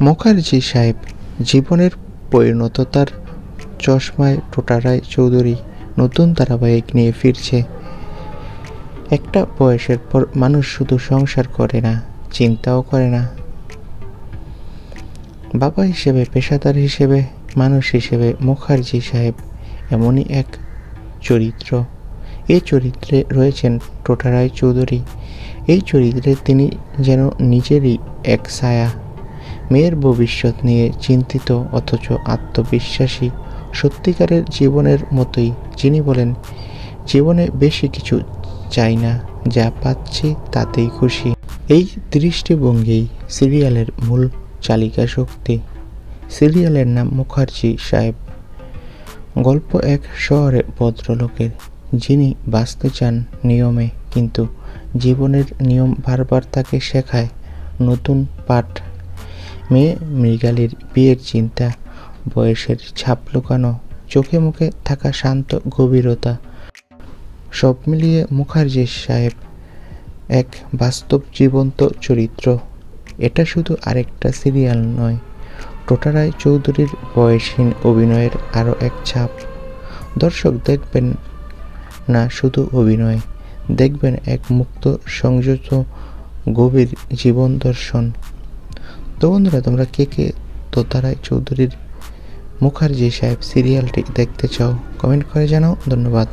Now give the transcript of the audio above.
মুখার্জি সাহেব জীবনের পরিণততার চশমায় টোটারায় চৌধুরী নতুন ধারাবাহিক নিয়ে ফিরছে। একটা বয়সের পর মানুষ শুধু সংসার করে না, চিন্তাও করে না। বাবা হিসেবে, পেশাদার হিসেবে, মানুষ হিসেবে মুখার্জি সাহেব এমনই এক চরিত্র। এই চরিত্রে রয়েছেন টোটারায় চৌধুরী। এই চরিত্রে তিনি যেন নিজেরই এক ছায়া। মেয়ের ভবিষ্যৎ নিয়ে চিন্তিত অথচ আত্মবিশ্বাসী সত্যিকারের জীবনের মতোই। যিনি বলেন, জীবনে বেশি কিছু চাই না, যা পাচ্ছি তাতেই খুশি। এই দৃষ্টিভঙ্গিই সিরিয়ালের মূল চালিকা শক্তি। সিরিয়ালের নাম মুখার্জি সাহেব। গল্প এক শহরে ভদ্রলোকের। যিনি বাঁচতে চান নিয়মে, কিন্তু জীবনের নিয়ম বারবার তাকে শেখায় নতুন পাঠ মেয়ে মৃগালির বিয়ের চিন্তা, বয়সের ছাপ লুকানো, চোখে মুখে থাকা শান্ত গভীরতা, সব মিলিয়ে মুখার্জি সাহেব এক বাস্তব জীবন্ত চরিত্র। এটা শুধু আরেকটা সিরিয়াল নয় টোটারায় চৌধুরীর বয়সহীন অভিনয়ের আরও এক ছাপ। দর্শক দেখবেন না শুধু অভিনয়, দেখবেন এক মুক্ত, সংযত, গভীর জীবন দর্শন। তো বন্ধুরা, তোমরা কে কে তোতারায় চৌধুরীর মুখার্জি সাহেব সিরিয়ালটি দেখতে চাও কমেন্ট করে জানাও। ধন্যবাদ।